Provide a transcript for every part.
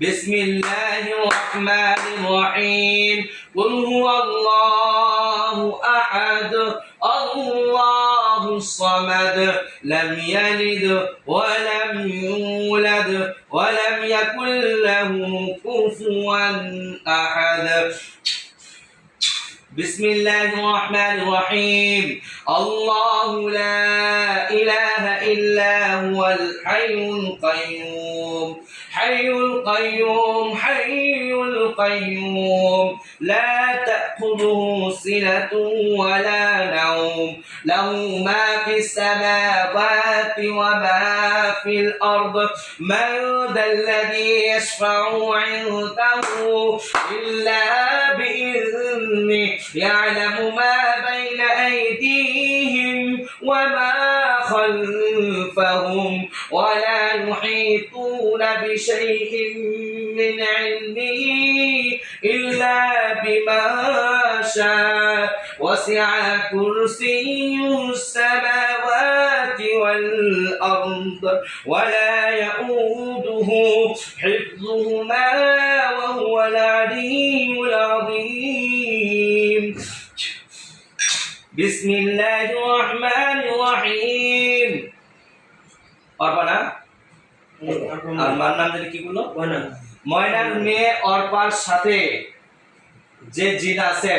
بسم الله الرحمن الرحيم. قل هو الله أحد الله الصمد لم يلد ولم يولد ولم يكن له كفوا أحد. بسم الله الرحمن الرحيم. الله لا إله إلا هو الحي القيوم. حي القيوم حي القيوم. لا تأخذه سنة ولا نوم. له ما في السماوات وما في الأرض. من ذا الذي يشفع عنده إلا بإذنه. يعلم ما بين أيديهم وما خلفهم ولا يحيطون بشيء من علمه إلا بما شاء. وسع كرسي السماوات والأرض ولا يؤوده حفظهما وهو العلي العظيم. بسم الله الرحمن الرحيم. أربعة. আর মার নাম কি বলল? ময়নার মেয়ে অর্পার সাথে যে জিন আছে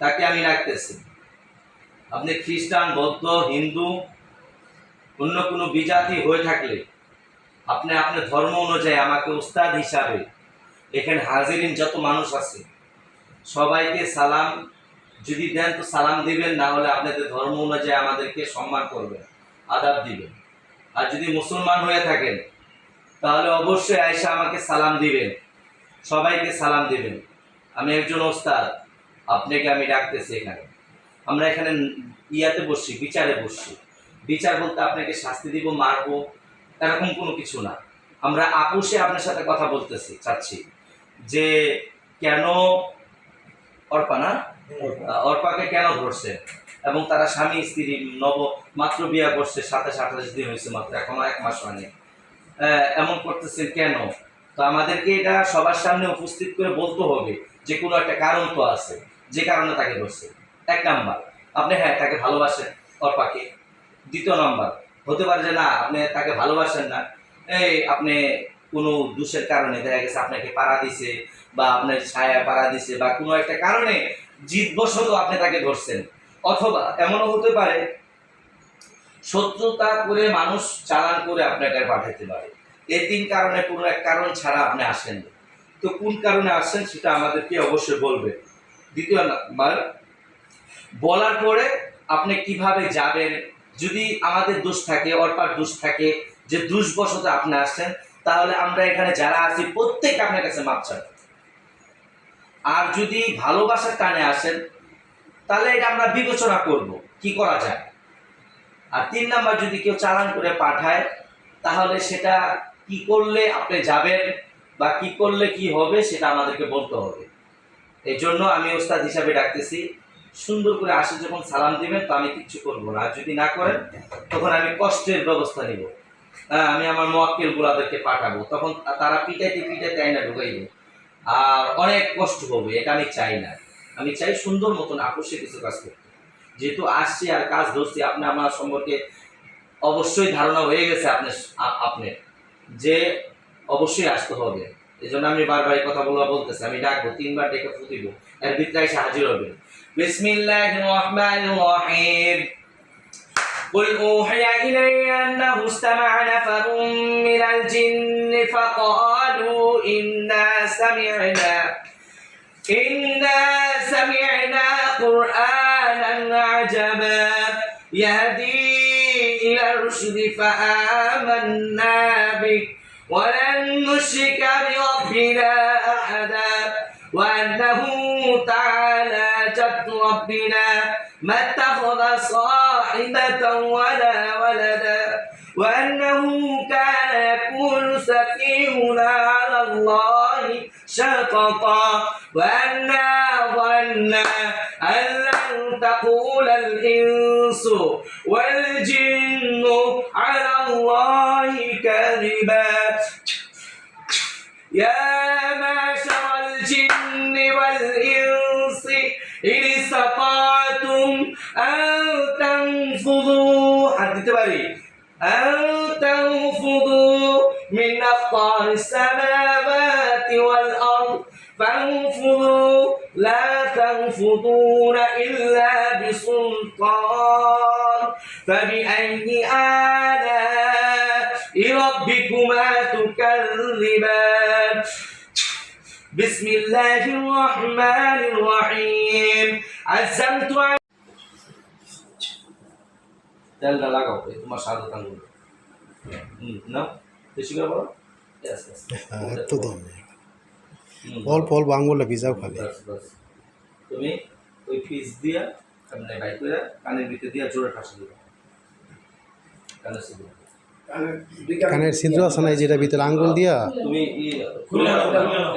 তাকে আমি রাখতেছি। আপনি খ্রিস্টান বৌদ্ধ হিন্দু অন্য কোনো বিজাতি হয়ে থাকলে আপনি আপনার ধর্ম অনুযায়ী আমাকে উস্তাদ হিসাবে এখানে হাজিরিন যত মানুষ আছে সবাইকে সালাম। যদি দেন তো সালাম দিবেন না হলে আপনাদের ধর্ম অনুযায়ী আমাদেরকে সম্মান করবেন আদাব দিবেন। আর যদি মুসলমান হয়ে থাকেন, তাহলে অবশ্যই আয়সা আমাকে সালাম দিবেন। সবাইকে সালাম দিবেন। আমি একজন ওস্তাদ, আপনাকে আমি ডাকতেছি এখানে। আমরা এখানে ইয়াতে বসছি, বিচারে বসছি। বিচার বলতে আপনাকে শাস্তি দিব, মারবো, এরকম কোনো কিছু না। আমরা আপোষে আপনার সাথে কথা বলতেছি, চাচ্ছি যে কেন অর্পা না অর্পাকে কেন ধরছে এবং তারা স্বামী, স্ত্রী নব, মাত্র বিয়ে করছে সাতাশ আঠাশ দিন হয়েছে মাত্র, এখনও এক মাস হয়নি। এমন করতেছেন কেন? তো আমাদেরকে এটা সবার সামনে উপস্থিত করে বলতে হবে যে কোনো একটা কারণ তো আছে, যে কারণে তাকে ধরছে। এক নাম্বার, আপনি হ্যাঁ তাকে ভালোবাসেন অর্পাকে দ্বিতীয় নাম্বার, হতে পারে যে না, আপনি তাকে ভালোবাসেন না। এই আপনি কোনো দোষের কারণে দেখা গেছে আপনাকে পাড়া দিছে বা আপনার ছায়া পাড়া দিছে বা কোনো একটা কারণে জিতবশত আপনি তাকে ধরছেন। অথবা এমনও হতে পারে, শত্রুতা করে মানুষ চালান করে আপনাকে পাঠাতে পারে। এই তিন কারণে কোনো এক কারণ ছাড়া আপনি আসেন তো কোন কারণে আসেন সেটা আমাদেরকে অবশ্যই বলবে। দ্বিতীয় নাম্বার, বলার পরে আপনি কীভাবে যাবেন? যদি আমাদের দোষ থাকে, অর্পার দোষ থাকে, যে দোষবশত আপনি আসছেন, তাহলে আমরা এখানে যারা আছি প্রত্যেক আপনার কাছে মাপ আর যদি ভালোবাসার টানে আসেন তাহলে এটা আমরা বিবেচনা করব, কি করা যায়? আর তিন নাম্বার যদি কেউ চালান করে পাঠায়, তাহলে সেটা কি করলে আপনি যাবেন বা কি করলে কি হবে সেটা আমাদেরকে বলতে হবে। এই জন্য আমি ওস্তাদ হিসাবে ডাকতেছি, সুন্দর করে আসে যখন সালাম দিবেন, তো আমি কিচ্ছু করব না। আর যদি না করেন, তখন আমি কষ্টের ব্যবস্থা নিব। হ্যাঁ আমি আমার মোয়াক্কেল গুলাদেরকে পাঠাবো। তখন তারা পিটাইতে পিটাইতে আইনা ঢুকাইবে। আর অনেক কষ্ট হবে, এটা আমি চাই না। আমি চাই সুন্দর মতন আকর্ষে কিছু কাজ করতে যেহেতু আসছি আর কাজ ধরছি আপনি আমার সম্পর্কে অবশ্যই ধারণা হয়ে গেছে আপনি আপনি যে অবশ্যই আসতে হবে এই জন্য আমি বারবার এই কথাগুলো বলতেছি আমি ডাকবো তিনবার ডেকে ফুটিব এর ভিতরে এসে হাজির হবে বিসমিল্লাহ রহমান রহিম قل أوحي إلي أنه استمع نفر من الجن فقالوا إنا سمعنا إنا سمعنا قرآنا عجبا يهدي إلى الرشد فآمنا به. ولن نشرك بربنا أحدا. وأنه تعالى جد ربنا ما اتخذ صاحبة ولا ولدا. وأنه كان يقول سفيهنا على الله شططا. وأنا ظنا أن تقول الإنس والجن على الله كذبا. يا معشر الجن والإنس إن استطعتم أن تنفذوا. حد تبري أن تنفذوا من أقطار السماوات والأرض. تنفذون إلا بسلطان فبأي آلاء ربكما تكذبان بسم الله الرحمن الرحيم عزمت على তেলটা লাগাও এই তোমার সাদা আঙ্গুল হুম নাও বেশি করে বলো Yes, yes. হ্যাঁ, এত দাম হুম, অল্প অল্প আঙুলে ভিজাও খালি বাস, বাস। তুমি ওই ফিস দিয়া সামনে বাই করে কানের ভিতরে দিয়া জোরে ঠাসা দিবা। কানের সিদ্ধ কানের ছিদ্র আছে না যেটা ভিতরে আঙ্গুল দিয়া? তুমি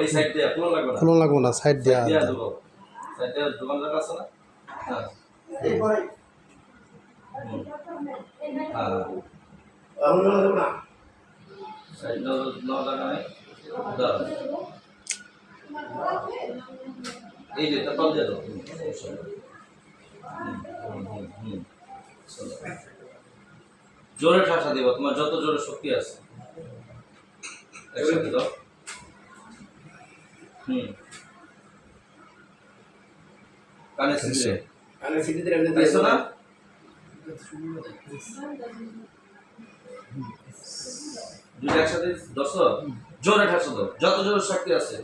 এই সাইড দিয়া খুলে লাগবে না। খুলন লাগবো না সাইড দিয়া। সাইড দিয়া দেবো সাইড দোকান লাগা আছে না? হ্যাঁ। হ্যাঁ। সাইড ন ন লাগা নাই। দাও এই যে হুম। চলো। জোরে ঠাসা দিব তোমার যত জোরে শক্তি আছে। একসাথে দাও। হুম। কানে সিদ্ধে পাইছো না? দুইটা একসাথে দশ? জোরে ঠাসা দাও। যত জোরে শক্তি আছে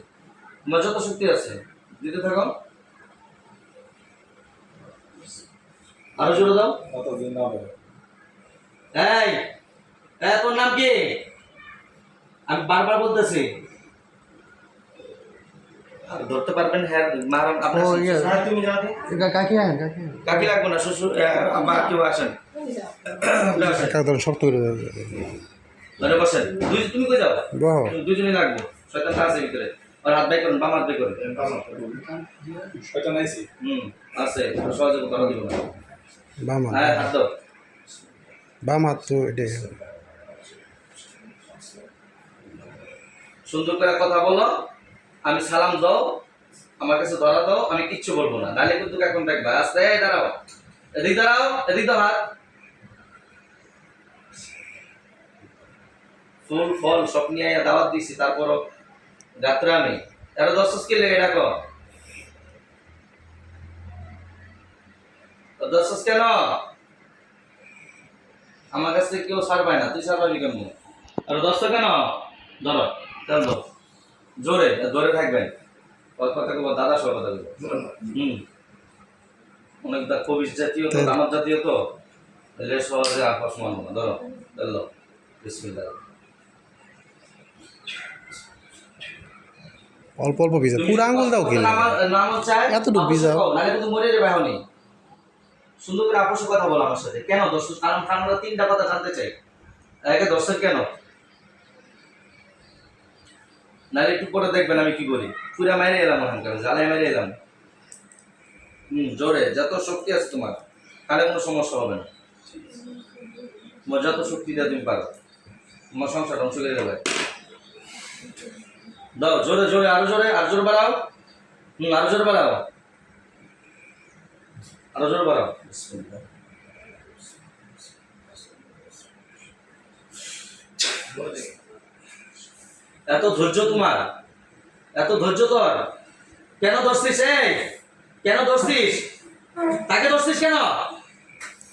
তোমার যত শক্তি আছে দিতে থাকো। আরও জোরে দাও। এই এই, তোর নাম কি? আমি বারবার বলতেছি। আর ধরতে পারবেন হ্যাঁ মারাম আপনার ইয়ে। হ্যাঁ, তুমি যাও। কাকি হ্যাঁ কাকি কাকি লাগবো না শ্বশুর মা কেউ আসেন। আপনি শক্ত করে বসেন। দুই তুমি কই যাও? বহ। দুজনে লাগবো। শয়তানটা আছে ভিতরে। হাত বাই করুন বাম হাত বাই করুন। হুম আছে সহজে করা দিব না। বাম হাত। হ্যাঁ হাত দাও। বাম হাত তো এটাই। সুন্দর করে কথা বলো আমি সালাম দাও আমার কাছে ধরা দাও আমি কিচ্ছু বলব না। নাহলে কিন্তু এখন দেখবা। আস্তে দাঁড়াও। এদিক দাঁড়াও এদিক দাও হাত। ফুল ফল সব নিয়ে দাওয়াত দিছি তারপরও যাত্রা আমি। তারা দশ কে লেগে ডাকো। দশ কেন? আমার কাছ থেকে কেউ সার পায় না। তুই সার পাবি কেমন? আর দশ কেন? ধরো চল ধরো। জোরে জোরে থাকবেন। কথা কব দাদা সব কথা হুম। অনেক দা কবির জাতীয় তো আমার জাতীয় তো। এলে সহজে না। ধরো ধরলো। বিসমিল্লাহ। অল্প অল্প ভিজা। পুরো আঙ্গুল দাও কি নাম নাম চাই। এতটুকু ভিজাও। যাবে সুন্দর করে আপোষে কথা বলো আমার সাথে। কেন? দর্শক কারণ আমরা তিনটা কথা জানতে চাই। একে দর্শক কেন? নাহলে একটু পরে দেখবেন আমি কি পুরা মেরে এলাম ওখানকার জ্বালায় মেরে এলাম। হুম জোরে যত শক্তি আছে তোমার তাহলে কোনো সমস্যা হবে না। তোমার যত শক্তি দেওয়া তুমি পারো। তোমার সংসার ধ্বংস করে দেবে দাও, জোরে জোরে, আরও জোরে, আরও জোর বাড়াও। হুম, আরও জোরে বাড়াও। আরও জোর বাড়াও। এত ধৈর্য তোমার, এত ধৈর্য তোর। কেন ধরছিস, এই? কেন ধরছিস? তাকে ধরছিস কেন?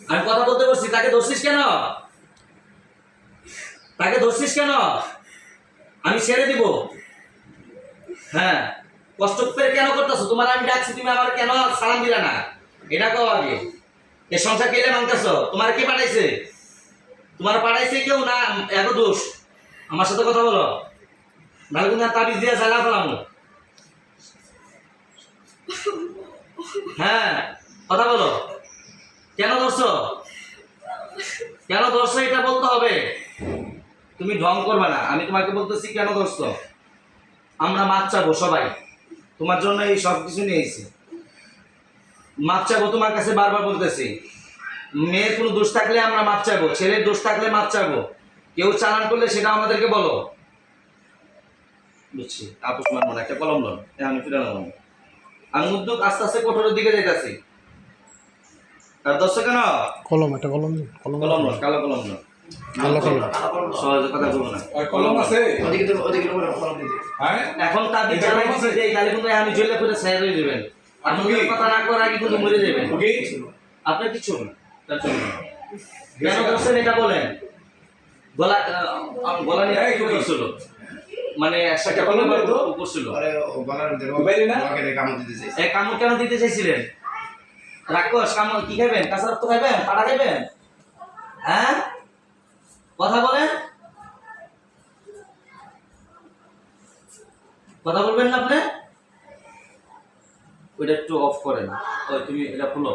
আমি কথা বলতে বলছি, তাকে ধরছিস কেন? তাকে ধরছিস কেন? আমি ছেড়ে দিব। হ্যাঁ কষ্ট করে কেন করতেছো? তোমার আমি ডাকছি, তুমি আমার কেন সালাম দিলা না? এটা আগে। এ সংসার কেলে তোমার কে পাঠাইছে? তোমার পাঠাইছে কেউ না? এত দোষ। আমার সাথে কথা বলো। কিন্তু তাবিজ দিয়ে জ্বালা ফেলাম। হ্যাঁ কথা বলো। কেন ধরছো? কেন ধরছো এটা বলতে হবে। তুমি ঢং করবে না। আমি তোমাকে বলতেছি কেন ধরছো? আমরা মাছ চাবো সবাই। তোমার জন্য এই সব কিছু নিয়ে এসেছি মাপ চাবো তোমার কাছে বারবার বলতেছি। মেয়ের কোনো দোষ থাকলে আমরা মাপ চাবো ছেলের দোষ থাকলে মাপ চাবো। কেউ চালান করলে সেটা আমাদেরকে বলো। বুঝছি আপোষ মানবো না একটা কলম লোন। আমি ফিরে নেব আমি উদ্যোগ আস্তে আস্তে কঠোরের দিকে যাইতাছি। আর দর্শক কেন কলম একটা কলম কলম কলম লোন কালো কলম লোন। হ্যাঁ? এখন তার এটা বিচার কলম আছে? যে তাহলে কিন্তু আমি জেলে করে ছায়া হয়ে যাবেন আপনি কথা না করার আগে কিন্তু মরে যাবেন। আপনার কিছু না তার জন্য। কেন করছেন এটা বলেন? গলা গলা নিয়ে কি করছিল? মানে কলম করছিল কামড় কেন দিতে চাইছিলেন? রাক্ষস কামড় কি খাবেন কাঁচা রক্ত খাবেন পাড়া খাবেন হ্যাঁ? কথা বলেন। কথা বলবেন না আপনি? ওইটা একটু অফ করেন। ওই তুমি এটা খুলো।